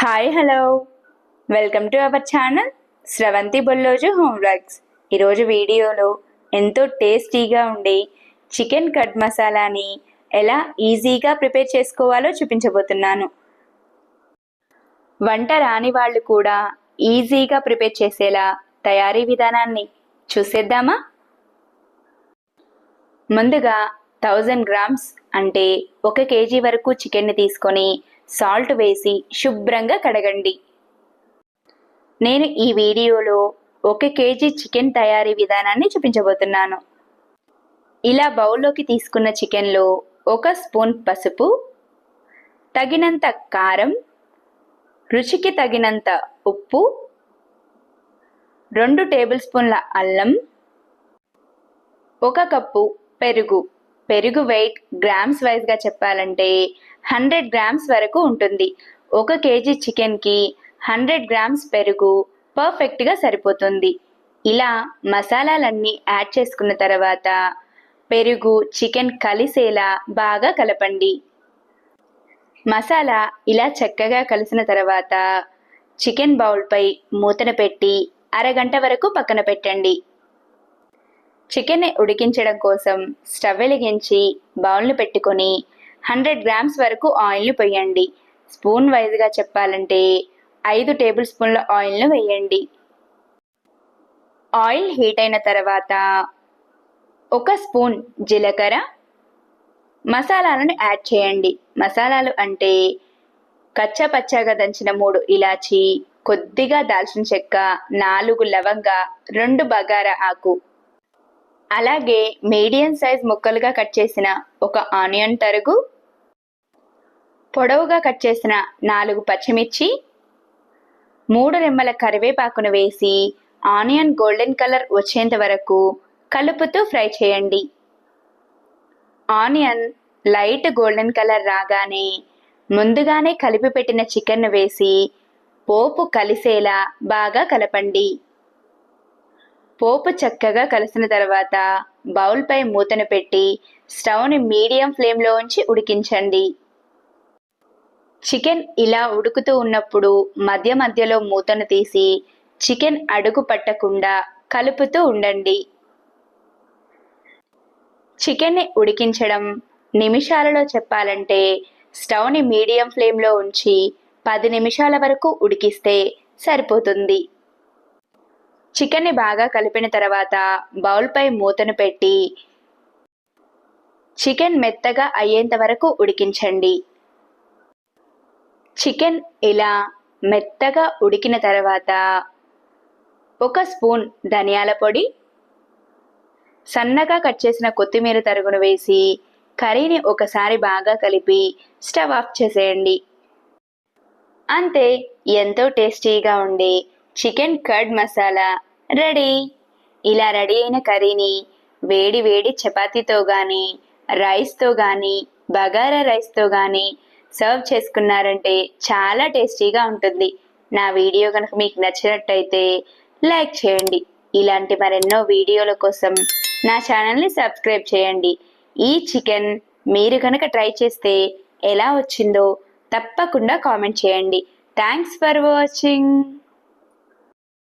Hi hello welcome to our channel Sravanthi Bolloju home vlogs ఈరోజు వీడియోలో ఎంతో టేస్టీగా ఉండే చికెన్ కట్ మసాలాని ఎలా ఈజీగా ప్రిపేర్ చేసుకోవాలో చూపించబోతున్నాను. వంట రాని వాళ్ళు కూడా ఈజీగా ప్రిపేర్ చేసేలా తయారీ విధానాన్ని చూసేద్దామా? ముందుగా థౌజండ్ గ్రామ్స్ అంటే ఒక కేజీ వరకు చికెన్ని తీసుకొని సాల్ట్ వేసి శుభ్రంగా కడగండి. నేను ఈ వీడియోలో ఒక కేజీ చికెన్ తయారీ విధానాన్ని చూపించబోతున్నాను. ఇలా బౌల్లోకి తీసుకున్న చికెన్లో ఒక స్పూన్ పసుపు తగినంత కారం రుచికి తగినంత ఉప్పు రెండు టేబుల్ స్పూన్ల అల్లం ఒక కప్పు పెరుగు పెరుగు వెయిట్ గ్రామ్స్ వైజ్గా చెప్పాలంటే హండ్రెడ్ గ్రామ్స్ వరకు ఉంటుంది. ఒక కేజీ చికెన్కి హండ్రెడ్ గ్రామ్స్ పెరుగు పర్ఫెక్ట్గా సరిపోతుంది. ఇలా మసాలాలన్నీ యాడ్ చేసుకున్న తర్వాత పెరుగు చికెన్ కలిసేలా బాగా కలపండి. మసాలా ఇలా చక్కగా కలిసిన తర్వాత చికెన్ బౌల్పై మూతన పెట్టి అరగంట వరకు పక్కన పెట్టండి. చికెన్ని ఉడికించడం కోసం స్టవ్ వెలిగించి బౌల్ని పెట్టుకొని హండ్రెడ్ గ్రామ్స్ వరకు ఆయిల్ని పోయండి. స్పూన్ వైజ్గా చెప్పాలంటే ఐదు టేబుల్ స్పూన్ల ఆయిల్ను వేయండి. ఆయిల్ హీట్ అయిన తర్వాత ఒక స్పూన్ జీలకర్ర. మసాలాలను యాడ్ చేయండి. మసాలాలు అంటే కచ్చా పచ్చగా దంచిన మూడు ఇలాచి కొద్దిగా దాల్చిన చెక్క నాలుగు లవంగ రెండు బగారా ఆకు. అలాగే మీడియం సైజ్ ముక్కలుగా కట్ చేసిన ఒక ఆనియన్ తరుగు పొడవుగా కట్ చేసిన నాలుగు పచ్చిమిర్చి మూడు రెమ్మల కరివేపాకును వేసి ఆనియన్ గోల్డెన్ కలర్ వచ్చేంత వరకు కలుపుతూ ఫ్రై చేయండి. ఆనియన్ లైట్ గోల్డెన్ కలర్ రాగానే ముందుగానే కలిపి పెట్టిన చికెన్ వేసి పోపు కలిసేలా బాగా కలపండి. పోపు చక్కగా కలిసిన తర్వాత బౌల్పై మూతను పెట్టి స్టవ్ని మీడియం ఫ్లేమ్లో ఉంచి ఉడికించండి. చికెన్ ఇలా ఉడుకుతూ ఉన్నప్పుడు మధ్య మధ్యలో మూతను తీసి చికెన్ అడుగు పట్టకుండా కలుపుతూ ఉండండి. చికెన్ని ఉడికించడం నిమిషాలలో చెప్పాలంటే స్టవ్ని మీడియం ఫ్లేమ్లో ఉంచి పది నిమిషాల వరకు ఉడికిస్తే సరిపోతుంది. చికెన్ని బాగా కలిపిన తర్వాత బౌల్పై మూతను పెట్టి చికెన్ మెత్తగా అయ్యేంత వరకు ఉడికించండి. చికెన్ ఇలా మెత్తగా ఉడికిన తర్వాత ఒక స్పూన్ ధనియాల పొడి సన్నగా కట్ చేసిన కొత్తిమీర తరుగును వేసి కర్రీని ఒకసారి బాగా కలిపి స్టవ్ ఆఫ్ చేసేయండి. అంతే ఎంతో టేస్టీగా ఉండే చికెన్ కర్డ్ మసాలా రెడీ ఇలా రెడీ అయిన కర్రీని వేడి వేడి చపాతీతో కానీ రైస్తో కానీ బగారా రైస్తో కానీ సర్వ్ చేసుకున్నారంటే చాలా టేస్టీగా ఉంటుంది. నా వీడియో కనుక మీకు నచ్చినట్టయితే లైక్ చేయండి. ఇలాంటి మరెన్నో వీడియోల కోసం నా ఛానల్ని సబ్స్క్రైబ్ చేయండి. ఈ చికెన్ మీరు కనుక ట్రై చేస్తే ఎలా వచ్చిందో తప్పకుండా కామెంట్ చేయండి. Thanks for watching